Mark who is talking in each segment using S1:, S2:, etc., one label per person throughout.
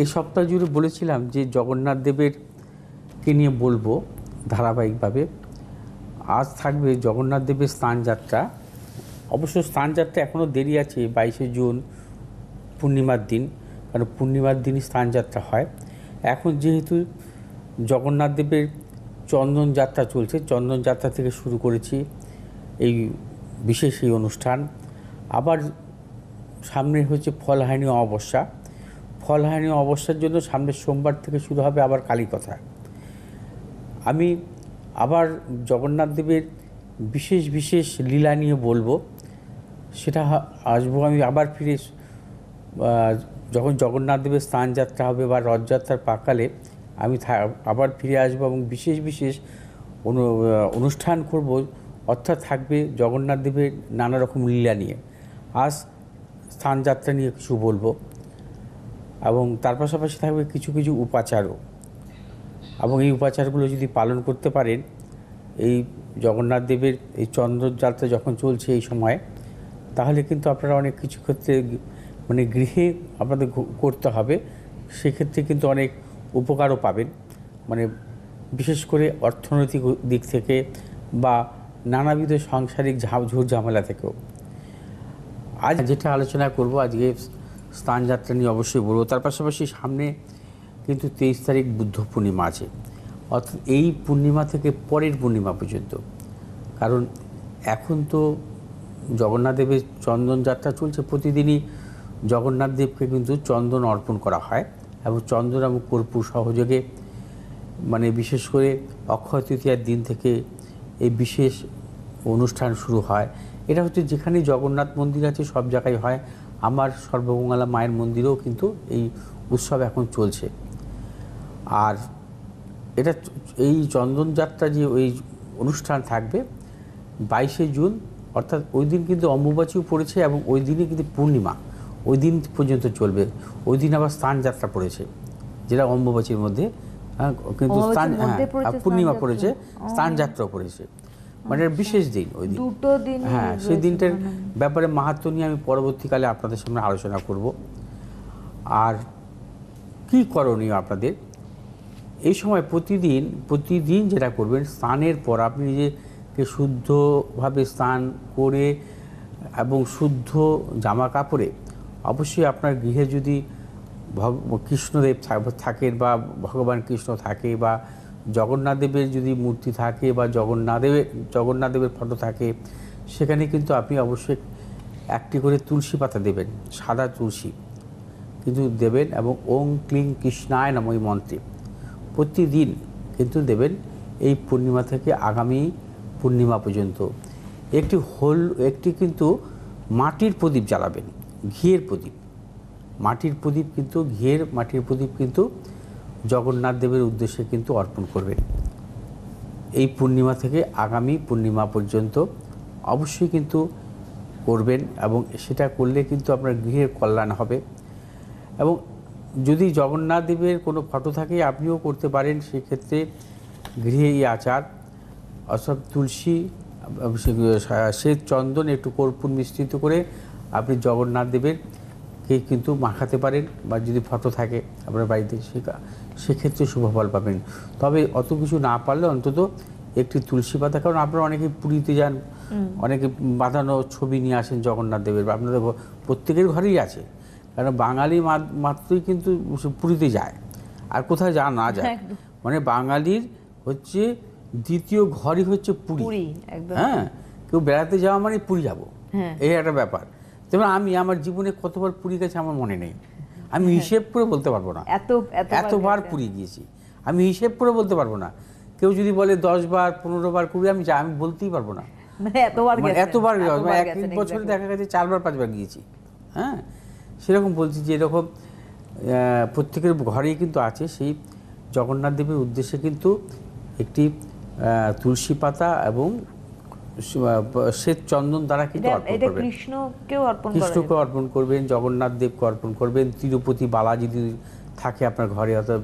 S1: এই সপ্তাহ জুড়ে বলেছিলাম যে জগন্নাথ দেবের কে নিয়ে বলব ধারাবাহিকভাবে। আজ থাকবে জগন্নাথ দেবের স্থানযাত্রা অবশ্য স্থানযাত্রা এখনও দেরি আছে, বাইশে জুন, পূর্ণিমার দিন, কারণ পূর্ণিমার দিনই স্থানযাত্রা হয়। এখন যেহেতু জগন্নাথ দেবের চন্দন যাত্রা চলছে, চন্দন যাত্রা থেকে শুরু করেছি এই বিশেষ এই অনুষ্ঠান। আবার সামনে হচ্ছে ফলহানি অমাবস্যা। ফলহানি অমাবস্যার জন্য সামনের সোমবার থেকে শুরু হবে আবার কালীকথা। আমি আবার জগন্নাথ দেবের বিশেষ বিশেষ লীলা নিয়ে বলব। সেটা আসব আমি আবার ফিরে যখন জগন্নাথ দেবের স্থান যাত্রা হবে বা রথযাত্রার পাকালে আমি আবার ফিরে আসব এবং বিশেষ বিশেষ অনু- অনুষ্ঠান করব। অর্থাৎ থাকবে জগন্নাথ দেবের নানা রকম লীলা নিয়ে। আজ স্থান যাত্রা নিয়ে কিছু বলব। এবং তার পাশাপাশি থাকবে কিছু কিছু উপাচারও। এবং এই উপাচারগুলো যদি পালন করতে পারেন, এই জগন্নাথ দেবের এই চন্দ্রযাত্রা যখন চলছে এই সময়, তাহলে কিন্তু আপনারা অনেক কিছু ক্ষেত্রে মানে গৃহে আপনাদের করতে হবে। সেক্ষেত্রে কিন্তু অনেক উপকারও পাবেন। মানে বিশেষ করে অর্থনৈতিক দিক থেকে বা নানাবিধ সাংসারিক ঝাপ ঝুট ঝামেলা থেকেও। আজ যেটা আলোচনা করব, আজকে স্থানযাত্রা নিয়ে অবশ্যই বলব। তার পাশাপাশি সামনে কিন্তু তেইশ তারিখ বুদ্ধ পূর্ণিমা আছে। অর্থাৎ এই পূর্ণিমা থেকে পরের পূর্ণিমা পর্যন্ত। কারণ এখন তো জগন্নাথদেবের চন্দন যাত্রা চলছে প্রতিদিনই। জগন্নাথদেবকে কিন্তু চন্দন অর্পণ করা হয় এবং চন্দন এবং কর্পূর সহযোগে মানে বিশেষ করে অক্ষয় তৃতীয়ার দিন থেকে এই বিশেষ অনুষ্ঠান শুরু হয়। এটা হচ্ছে যেখানে জগন্নাথ মন্দির আছে সব জায়গায় হয়। আমার সর্বমঙ্গলা মায়ের মন্দিরেও কিন্তু এই উৎসব এখন চলছে। আর এটা এই চন্দনযাত্রা যে ওই অনুষ্ঠান থাকবে বাইশে জুন অর্থাৎ ওই দিন কিন্তু অম্বুবাচীও পড়েছে এবং ওই দিনই কিন্তু পূর্ণিমা। ওই দিন পর্যন্ত চলবে। ওই দিন আবার স্থান যাত্রা পড়েছে যেটা অম্বুবাচীর মধ্যে। হ্যাঁ, কিন্তু স্থান হ্যাঁ
S2: পড়েছে
S1: পূর্ণিমা
S2: স্থান
S1: পড়েছে
S2: যাত্রা।
S1: স্থান যাত্রাও পড়েছে। মানে বিশেষ দিন ওই দিন।
S2: দুটো দিন
S1: হ্যাঁ সেই দিনটার ব্যাপারে মাহাত্ম নিয়ে আমি পরবর্তীকালে আপনাদের সামনে আলোচনা করব। আর কি করণীয় আপনাদের? এই সময় প্রতিদিন প্রতিদিন যেটা করবেন স্নানের পর আপনি নিজেকে শুদ্ধভাবে স্নান করে এবং শুদ্ধ জামা কাপড়ে অবশ্যই আপনার গৃহে যদি ভগ- কৃষ্ণদেব থাকেন বা ভগবান কৃষ্ণ থাকে বা জগন্নাথ দেবের যদি মূর্তি থাকে বা জগন্নাথ দেবের জগন্নাথ দেবের ফটো থাকে, সেখানে কিন্তু আপনি অবশ্যই একটি করে তুলসী পাতা দেবেন, সাদা তুলসী। কিন্তু দেবেন এবং ওং ক্লিং কৃষ্ণায় নাম ওই মন্ত্রে। প্রতিদিন কিন্তু দেবেন এই পূর্ণিমা থেকে আগামী পূর্ণিমা পর্যন্ত। একটি হোল, একটি কিন্তু মাটির প্রদীপ জ্বালাবেন, ঘিয়ের প্রদীপ। মাটির প্রদীপ কিন্তু, ঘিয়ের মাটির প্রদীপ কিন্তু জগন্নাথ দেবের উদ্দেশ্যে কিন্তু অর্পণ করবেন এই পূর্ণিমা থেকে আগামী পূর্ণিমা পর্যন্ত অবশ্যই কিন্তু করবেন এবং সেটা করলে কিন্তু আপনার গৃহের কল্যাণ হবে। এবং যদি জগন্নাথ দেবের কোনো ফটো থাকে, আপনিও করতে পারেন। সেক্ষেত্রে গৃহে এই আচার, অর্থাৎ তুলসী সে- চন্দন, একটু কর্পূর মিশ্রিত করে আপনি জগন্নাথ দেবের কে কিন্তু মাখাতে পারেন বা যদি ফটো থাকে আপনার বাড়িতে, সে সেক্ষেত্রে শুভ ফল পাবেন। তবে অত কিছু না পারলে অন্তত একটি তুলসী পাতা কারণ আপনারা অনেকে পুরীতে যান অনেকে বাঁধানো ছবি নিয়ে আসেন জগন্নাথ দেবের আপনাদের প্রত্যেকের ঘরেই আছে। কারণ বাঙালি মাত্রই কিন্তু পুরীতে যায় আর কোথায় যা না যায়। মানে বাঙালির হচ্ছে দ্বিতীয় ঘরই হচ্ছে পুরী। হ্যাঁ কেউ বেড়াতে যাওয়া মানে পুরী যাব।
S2: হ্যাঁ।
S1: এই একটা ব্যাপার। যেমন আমি আমার জীবনে কতবার পুরী গেছে আমার মনে নেই। আমি হিসেব করে বলতে পারব না।
S2: এত এতবার
S1: পুরী গিয়েছি আমি হিসেব করে বলতে পারব না। কেউ যদি বলে দশ বার পনেরো বার কুড়ি আমি আমি বলতেই পারব না।
S2: মানে এতবার
S1: মানে এতবার। মানে এক এক বছরে দেখা গেছে চারবার পাঁচবার গিয়েছি। হ্যাঁ? সেরকম বলছি যে এরকম প্রত্যেকের ঘরেই কিন্তু আছে সেই জগন্নাথ দেবের উদ্দেশ্যে কিন্তু একটি তুলসী পাতা এবং শ্বেত চন্দন দ্বারা কিন্তু অর্পণ করবেন?
S2: কৃষ্ণকেও অর্পণ
S1: কৃষ্ণকে অর্পণ করবেন জগন্নাথ দেবকে অর্পণ করবেন তিরুপতি বালাজি যদি থাকে আপনার ঘরে অর্থাৎ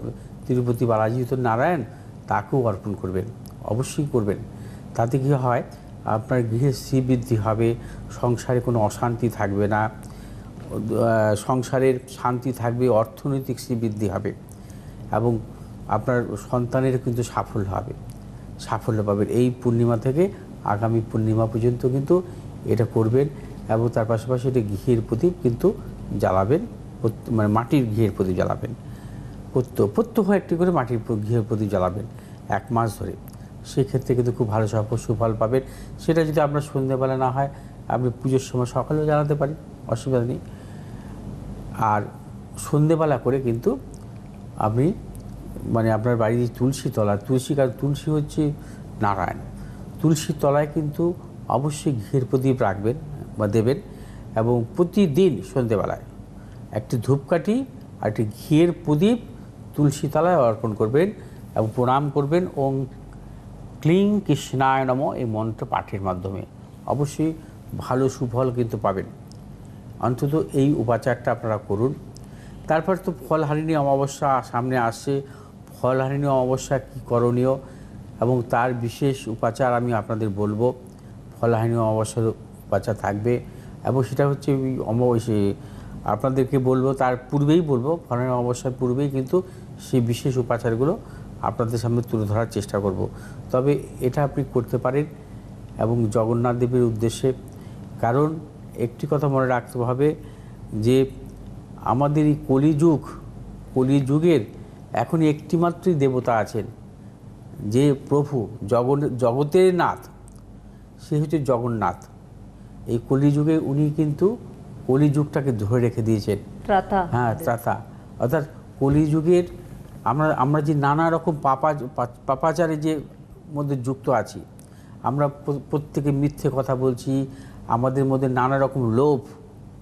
S1: তিরুপতি বালাজি তো নারায়ণ তাকেও অর্পণ করবেন অবশ্যই করবেন। তাতে কি হয় আপনার গৃহে শ্রীবৃদ্ধি হবে সংসারে কোনো অশান্তি থাকবে না সংসারের শান্তি থাকবে অর্থনৈতিক শ্রীবৃদ্ধি হবে এবং আপনার সন্তানের কিন্তু সাফল্য হবে। সাফল্য পাবেন। এই পূর্ণিমা থেকে আগামী পূর্ণিমা পর্যন্ত কিন্তু এটা করবেন এবং তার পাশাপাশি এটা ঘিয়ের প্রদীপ কিন্তু জ্বালাবেন মানে মাটির ঘিয়ের প্রদীপ জ্বালাবেন। প্রত্যহ প্রত্যহ একটি করে মাটির ঘিয়ের প্রদীপ জ্বালাবেন এক মাস ধরে। সেক্ষেত্রে কিন্তু খুব ভালো সফল, সুফল পাবেন। সেটা যদি আপনার সন্ধ্যেবেলা না হয়, আপনি পুজোর সময় সকালেও জ্বালাতে পারেন, অসুবিধা নেই। আর সন্ধেবেলা করে কিন্তু আপনি মানে আপনার বাড়ির তুলসী তলা, তুলসী কারণ তুলসী হচ্ছে নারায়ণ। তুলসীর তলায় কিন্তু অবশ্যই ঘিয়ের প্রদীপ রাখবেন বা দেবেন এবং প্রতিদিন সন্ধেবেলায় একটি ধূপকাঠি আর একটি ঘিয়ের প্রদীপ তুলসী তলায় অর্পণ করবেন এবং প্রণাম করবেন ওং ক্লিং কৃষ্ণায় নম এই মন্ত্র পাঠের মাধ্যমে। অবশ্যই ভালো সুফল কিন্তু পাবেন। অন্তত এই উপাচারটা আপনারা করুন। তারপর তো ফলহারিণী অমাবস্যা সামনে আসছে। ফলহারিণী অমাবস্যা কী করণীয়? এবং তার বিশেষ উপাচার আমি আপনাদের বলব। ফলহারিণী অমাবস্যার উপাচার থাকবে এবং সেটা হচ্ছে অমাবস্যা, আপনাদেরকে বলব, তার পূর্বেই বলব ফলহারিণী অমাবস্যার পূর্বেই কিন্তু সেই বিশেষ উপাচারগুলো আপনাদের সামনে তুলে ধরার চেষ্টা করব। তবে এটা আপনি করতে পারেন এবং জগন্নাথ দেবের উদ্দেশ্যে, কারণ একটি কথা মনে রাখতে হবে যে আমাদের এই কলিযুগ, কলিযুগের এখন একটিমাত্রই দেবতা আছেন। যে প্রভু জগন জগতের নাথ সে হচ্ছে জগন্নাথ। এই কলিযুগে উনি কিন্তু কলিযুগটাকে ধরে রেখে দিয়েছেন। হ্যাঁ ত্রাতা। অর্থাৎ কলিযুগের আমরা আমরা যে নানা রকম পাপা পাপাচারে যে মধ্যে যুক্ত আছি আমরা প্রত্যেকে মিথ্যে কথা বলছি আমাদের মধ্যে নানা রকম লোভ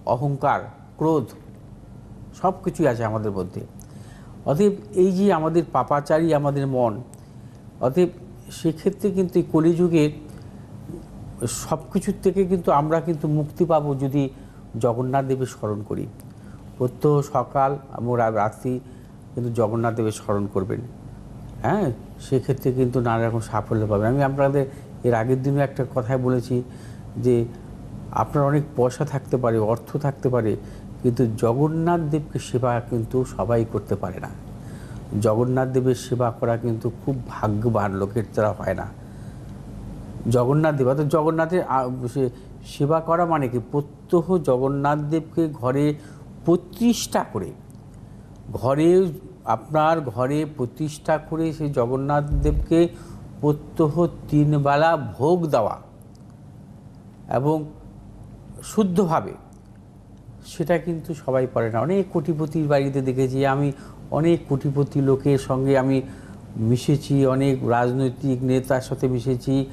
S1: অহংকার ক্রোধ সব কিছুই আছে আমাদের মধ্যে। অতএব এই যে আমাদের পাপাচারী আমাদের মন অতএব সেক্ষেত্রে কিন্তু এই কলিযুগের সব কিছুর থেকে কিন্তু আমরা কিন্তু মুক্তি পাবো যদি জগন্নাথ দেবের স্মরণ করি। প্রত্যহ সকাল এবং রাত্রি কিন্তু জগন্নাথ দেবের স্মরণ করবেন। হ্যাঁ? সেক্ষেত্রে কিন্তু নানা রকম সাফল্য পাবেন। আমি আপনাদের এর আগের দিনও একটা কথায় বলেছি যে আপনার অনেক পয়সা থাকতে পারে, অর্থ থাকতে পারে, কিন্তু জগন্নাথ দেবকে সেবা কিন্তু সবাই করতে পারে না। জগন্নাথ দেবের সেবা করা কিন্তু খুব ভাগ্যবান, লোকের দ্বারা হয় না। জগন্নাথ দেব, অর্থাৎ জগন্নাথের সেবা করা মানে কি? প্রত্যহ জগন্নাথ দেবকে ঘরে প্রতিষ্ঠা করে, ঘরে আপনার ঘরে প্রতিষ্ঠা করে সেই জগন্নাথ দেবকে প্রত্যহ তিনবেলা ভোগ দেওয়া এবং শুদ্ধভাবে, সেটা কিন্তু সবাই পারে না। অনেক কোটিপতির বাড়িতে দেখেছি, আমি অনেক কোটিপতি লোকের সঙ্গে আমি মিশেছি অনেক রাজনৈতিক নেতার সাথে মিশেছি।